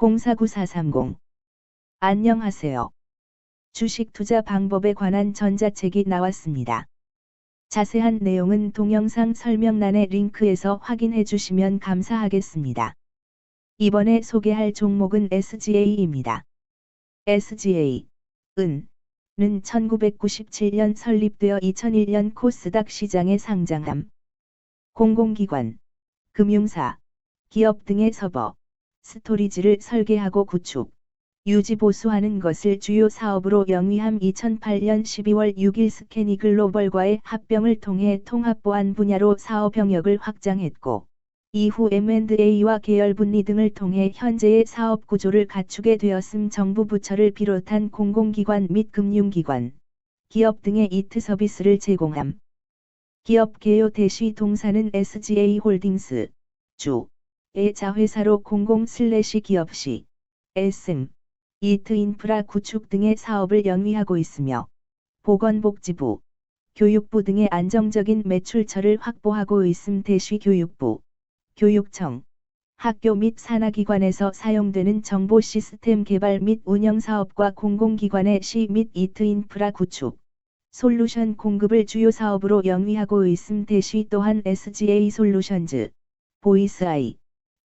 049430 안녕하세요. 주식 투자 방법에 관한 전자책이 나왔습니다. 자세한 내용은 동영상 설명란의 링크에서 확인해 주시면 감사하겠습니다. 이번에 소개할 종목은 SGA입니다. SGA, 은, 는 1997년 설립되어 2001년 코스닥 시장에 상장함. 공공기관, 금융사, 기업 등의 서버, 스토리지를 설계하고 구축, 유지 보수하는 것을 주요 사업으로 영위함 2008년 12월 6일 스캐니 글로벌과의 합병을 통해 통합보안 분야로 사업 영역을 확장했고, 이후 M&A와 계열 분리 등을 통해 현재의 사업 구조를 갖추게 되었음 정부 부처를 비롯한 공공기관 및 금융기관, 기업 등의 이트 서비스를 제공함. 기업 개요 대시 동사는 SGA 홀딩스, 주, 의 자회사로 공공 슬래시 기업시, SM, 이트 인프라 구축 등의 사업을 영위하고 있으며 보건복지부, 교육부 등의 안정적인 매출처를 확보하고 있음 대시 교육부, 교육청, 학교 및 산하기관에서 사용되는 정보 시스템 개발 및 운영 사업과 공공기관의 시 및 이트 인프라 구축, 솔루션 공급을 주요 사업으로 영위하고 있음 대시 또한 SGA 솔루션즈, 보이스아이,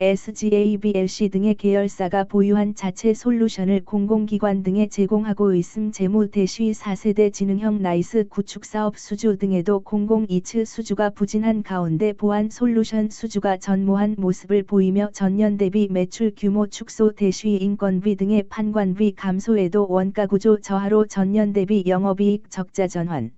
SGABLC 등의 계열사가 보유한 자체 솔루션을 공공기관 등에 제공하고 있음 재무 대시 4세대 지능형 나이스 구축 사업 수주 등에도 공공 이츠 수주가 부진한 가운데 보안 솔루션 수주가 전무한 모습을 보이며 전년 대비 매출 규모 축소 대시 인건비 등의 판관비 감소에도 원가 구조 저하로 전년 대비 영업이익 적자 전환.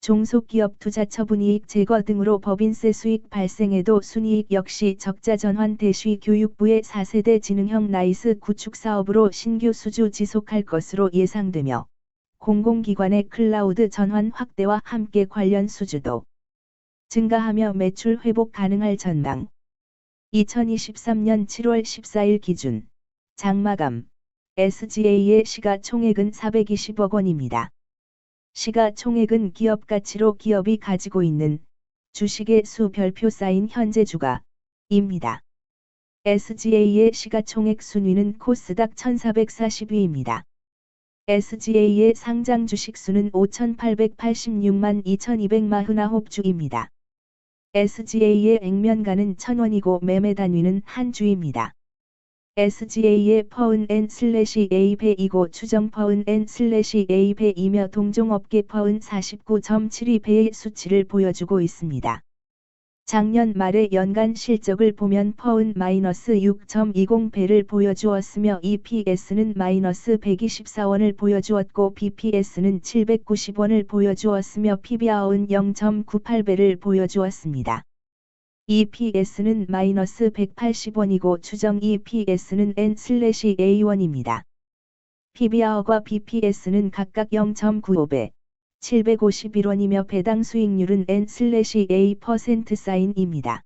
종속기업 투자 처분이익 제거 등으로 법인세 수익 발생에도 순이익 역시 적자 전환 대시 교육부의 4세대 지능형 나이스 구축 사업으로 신규 수주 지속할 것으로 예상되며 공공기관의 클라우드 전환 확대와 함께 관련 수주도 증가하며 매출 회복 가능할 전망 2023년 7월 14일 기준 장마감 SGA의 시가총액은 420억 원입니다. 시가총액은 기업 가치로 기업이 가지고 있는 주식의 수 별표 쌓인 현재 주가입니다. SGA의 시가총액 순위는 코스닥 1440위입니다. SGA의 상장 주식 수는 5,886만 2,249주입니다. SGA의 액면가는 1000원이고 매매 단위는 한 주입니다. SGA의 퍼은 N 슬래시 A배이고 추정 퍼은 N 슬래시 A배이며 동종업계 퍼은 49.72배의 수치를 보여주고 있습니다. 작년 말의 연간 실적을 보면 퍼은 마이너스 6.20배를 보여주었으며 EPS는 마이너스 124원을 보여주었고 BPS는 790원을 보여주었으며 PBR은 0.98배를 보여주었습니다. EPS는 마이너스 180원이고 추정 EPS는 N/A1입니다. PBR과 BPS는 각각 0.95배, 751원이며 배당 수익률은 N/A% 사인입니다.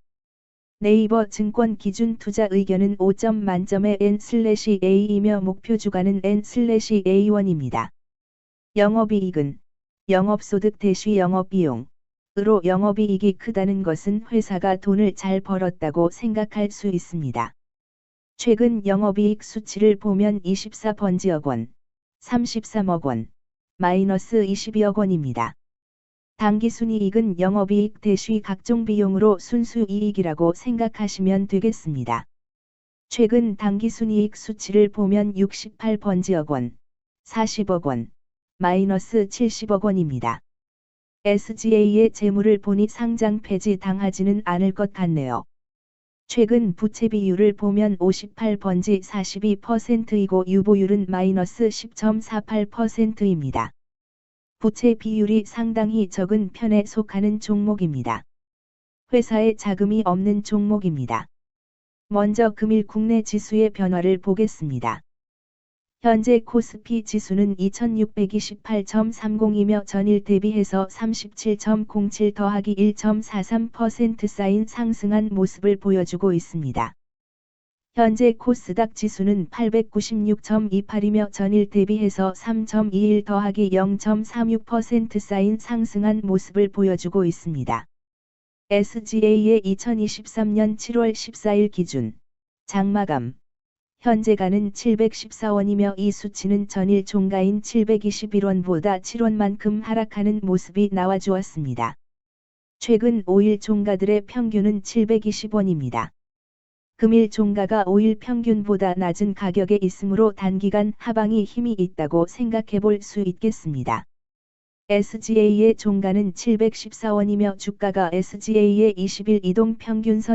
네이버 증권 기준 투자 의견은 5점 만점의 N/A이며 목표 주가는 N/A1입니다. 영업이익은 영업소득 대시 영업비용 으로 영업이익이 크다는 것은 회사가 돈을 잘 벌었다고 생각할 수 있습니다. 최근 영업이익 수치를 보면 24번지억 원, 33억 원, 마이너스 22억 원입니다. 당기순이익은 영업이익 대시 각종 비용으로 순수이익이라고 생각하시면 되겠습니다. 최근 당기순이익 수치를 보면 68번지억 원, 40억 원, 마이너스 70억 원입니다. SGA의 재물을 보니 상장 폐지 당하지는 않을 것 같네요. 최근 부채 비율을 보면 58번지 42%이고 유보율은 마이너스 10.48%입니다. 부채 비율이 상당히 적은 편에 속하는 종목입니다. 회사에 자금이 없는 종목입니다. 먼저 금일 국내 지수의 변화를 보겠습니다. 현재 코스피 지수는 2628.30이며 전일 대비해서 37.07 더하기 1.43% 쌓인 상승한 모습을 보여주고 있습니다. 현재 코스닥 지수는 896.28이며 전일 대비해서 3.21 더하기 0.36% 쌓인 상승한 모습을 보여주고 있습니다. SGA의 2023년 7월 14일 기준 장마감 현재가는 714원이며 이 수치는 전일 종가인 721원보다 7원만큼 하락하는 모습이 나와주었습니다. 최근 5일 종가들의 평균은 720원입니다. 금일 종가가 5일 평균보다 낮은 가격에 있으므로 단기간 하방이 힘이 있다고 생각해 볼 수 있겠습니다. SGA의 종가는 714원이며 주가가 SGA의 20일 이동 평균선